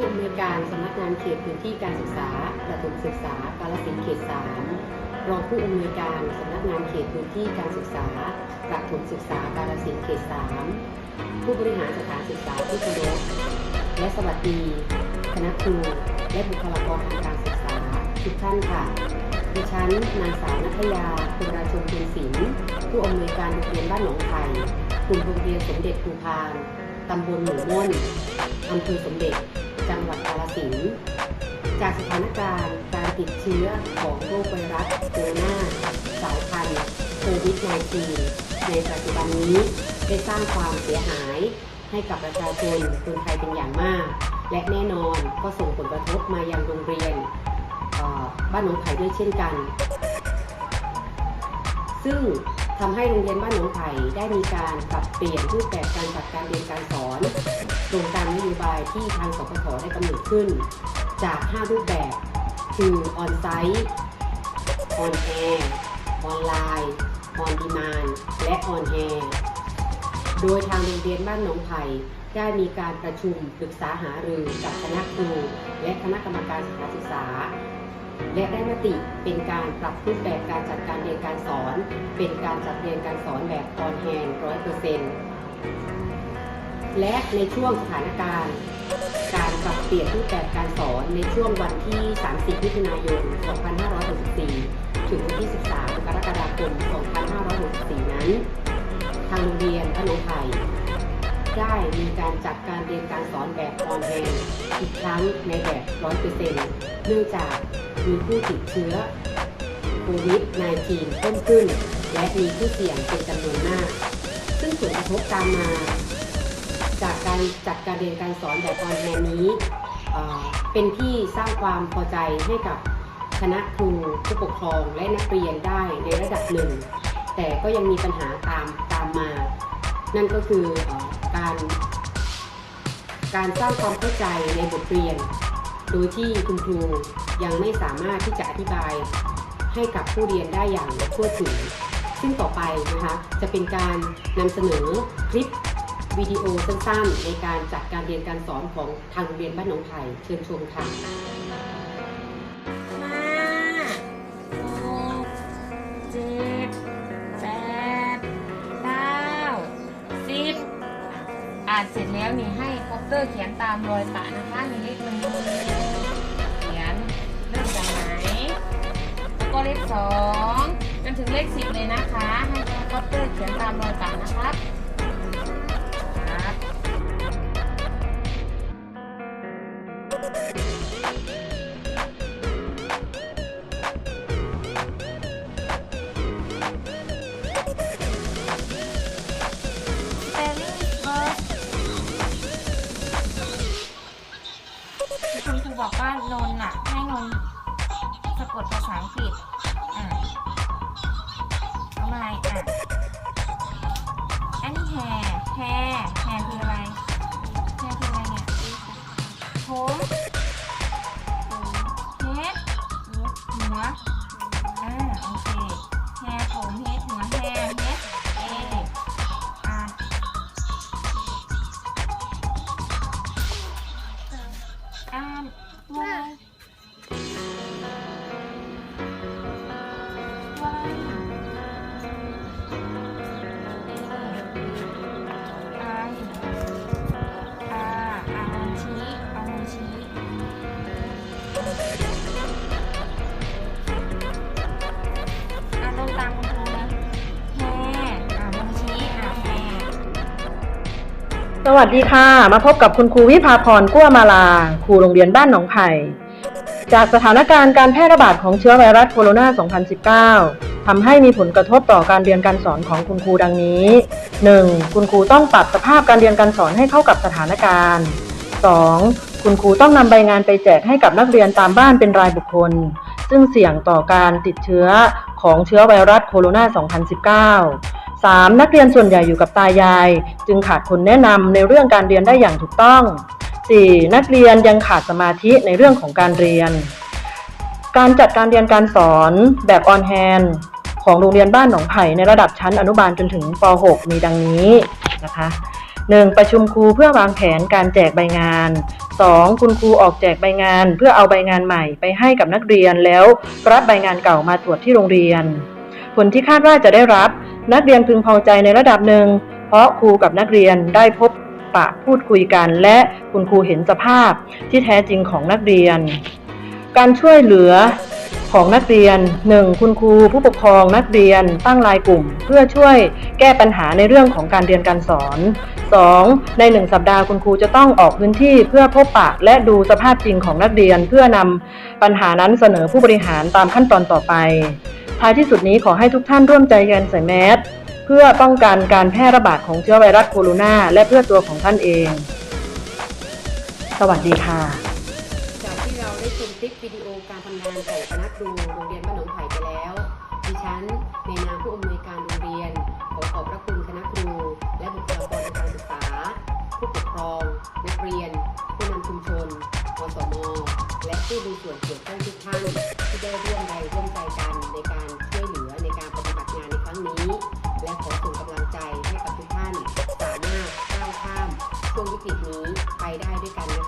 ผู้อำนวยการสำนักงานเขตพื้นที่การศึกษาประถมศึกษา กาลสินเขต3รองผู้อำนวยการสำนักงานเขตพื้นที่การศึกษาประถมศึกษา กาลสินเขต3ผู้บริหารสถานศึกษาที่เคารพและสวัสดีคณะครูและบุคลากรทางการศึกษาทุกท่านค่ะดิฉันนางสาวนัทยาคุณราชมคุณศิลป์ผู้อำนวยการโรงเรียนบ้านหนองไผ่กลุ่มโรงเรียนสมเด็จครูพานตำบลหมู่ม่นอำเภอสมเด็จ จังหวัดกาฬสินธุ์จากสถานการณ์การติดเชื้อของโรคไวรัสโคโรนาสายพันธุ์โควิด -19 ในปัจจุบันนี้ได้สร้างความเสียหายให้กับประชาชนคนไทยเป็นอย่างมาก และแน่นอนก็ส่งผลกระทบมายังโรงเรียนบ้านหนองไผ่ด้วยเช่นกัน ซึ่ง ทำให้โรงเรียนบ้านหนองไผ่ได้มีการปรับเปลี่ยนรูปแบบการจัดการเรียนการสอนตรงตามนโยบายที่ทางสปทได้กำหนดขึ้น จาก 5 รูปแบบ คือออนไซต์ออนแอร์ออนไลน์ออนดีมานและออนแอร์โดยทางโรงเรียนบ้านหนองไผ่ได้มีการประชุมปรึกษาหารือกับคณะครูและคณะกรรมการสถานศึกษา และได้มติเป็นการปรับรูปแบบการจัดการเรียนการสอน เป็นการจัดเรียนการสอนแบบออนแฮนร้อยเปอร์เซ็นต์และในช่วงสถานการณ์ การปรับเปลี่ยนรูปแบบการสอนในช่วงวันที่ 30 มิถุนายน 2564 ถึงวันที่ 13 กรกฎาคม 2564 นั้น ทางโรงเรียนพนมไผ่ได้มีการจัดการเรียนการสอนแบบออนแฮนอีกครั้งในแบบ 100%เนื่องจาก มีผู้ติดเชื้อโควิด -19 เพิ่มขึ้น และมีผู้เสี่ยงเป็นจำนวนมาก ซึ่งผลกระทบตามมา จากการจัดการเรียนการสอนแบบออนไลน์นี้ เป็นที่สร้างความพอใจให้กับคณะครูผู้ปกครองและนักเรียนได้ในระดับหนึ่ง แต่ก็ยังมีปัญหาตามตามมา นั่นก็คืออการ การสร้างความเข้าใจในบทเรียน โดยที่คุณครูยังไม่สามารถที่จะอธิบายให้กับผู้เรียนได้อย่างทั่วถึง ซึ่งต่อไปนะคะจะเป็นการนำเสนอคลิปวิดีโอสั้นๆ ในการจัดการเรียนการสอนของทางโรงเรียนบ้านหนองไผ่เชิญชมค่ะาดเสร็จแล้วนี่ให้คอปเตอร์เขียนตามรอยปะนะคะมีเลขหนึ่งเขียนเริ่มจากไหนแล้วก็เลขสองจนถึงเลขสิบเลยนะคะ ให้คอปเตอร์เขียนตามรอยปะนะครับ คุณครูบอกว่านนน่ะ ให้นนสะกดภาษาอังกฤษอะเอาใหม่อะอันนี้แฮแฮแฮคืออะไร ตามคุณครูนะแฮอ่ามือชี้อ่าแฮสวัสดีค่ะ มาพบกับคุณครูวิภาพรกั้วมาลา ครูโรงเรียนบ้านหนองไผ่จากสถานการณ์การแพร่ระบาดของเชื้อไวรัสโคโรนา 2019 ทำให้มีผลกระทบต่อการเรียนการสอนของคุณครูดังนี้ 1. คุณครูต้องปรับสภาพการเรียนการสอนให้เข้ากับสถานการณ์ 2. คุณครูต้องนำใบงานไปแจกให้กับนักเรียนตามบ้านเป็นรายบุคคล ซึ่งเสี่ยงต่อการติดเชื้อ ของเชื้อไวรัสโคโรนา 2019 3. นักเรียนส่วนใหญ่อยู่กับตายาย จึงขาดคนแนะนำในเรื่องการเรียนได้อย่างถูกต้อง 4. นักเรียนยังขาดสมาธิในเรื่องของการเรียน การจัดการเรียนการสอนแบบออนแฮนของโรงเรียนบ้านหนองไผ่ในระดับชั้นอนุบาลจนถึงป .6 มีดังนี้นะคะ 1. ประชุมครูเพื่อวางแผนการแจกใบงาน 2. คุณครูออกแจกใบงาน เพื่อเอาใบงานใหม่ไปให้กับนักเรียนแล้วรับใบงานเก่ามาตรวจที่โรงเรียน ผลที่คาดว่าจะได้รับ นักเรียนพึงพอใจในระดับหนึ่ง เพราะครูกับนักเรียนได้พบปะพูดคุยกัน และคุณครูเห็นสภาพที่แท้จริงของนักเรียน การช่วยเหลือของนักเรียน 1. คุณครูผู้ปกครองนักเรียนตั้งรายกลุ่ม เพื่อช่วยแก้ปัญหาในเรื่องของการเรียนการสอน 2. ใน 1 สัปดาห์คุณครูจะต้องออกพื้นที่เพื่อพบปะและดูสภาพจริงของนักเรียน เพื่อนำปัญหานั้นเสนอผู้บริหารตามขั้นตอนต่อไป ท้ายที่สุดนี้ขอให้ทุกท่านร่วมใจกันใส่แมสเพื่อป้องกันการแพร่ระบาดของเชื้อไวรัสโคโรนาและเพื่อตัวของท่านเอง สวัสดีค่ะ จากที่เราได้ชมคลิปวิดีโอการทำงานของคณะครูโรงเรียนบ้านหนองไผ่ไปแล้ว ดิฉัน เรียน ผู้นำชุมชนอสม และผู้มีส่วนเกี่ยวข้องทุกท่านที่ได้ร่วมใจร่วมใจกันในการช่วยเหลือในการปฏิบัติงานในครั้งนี้ และขอส่งกำลังใจให้กับทุกท่านสามารถก้าวข้ามช่วงวิกฤตนี้ไปได้ด้วยกันนะคะ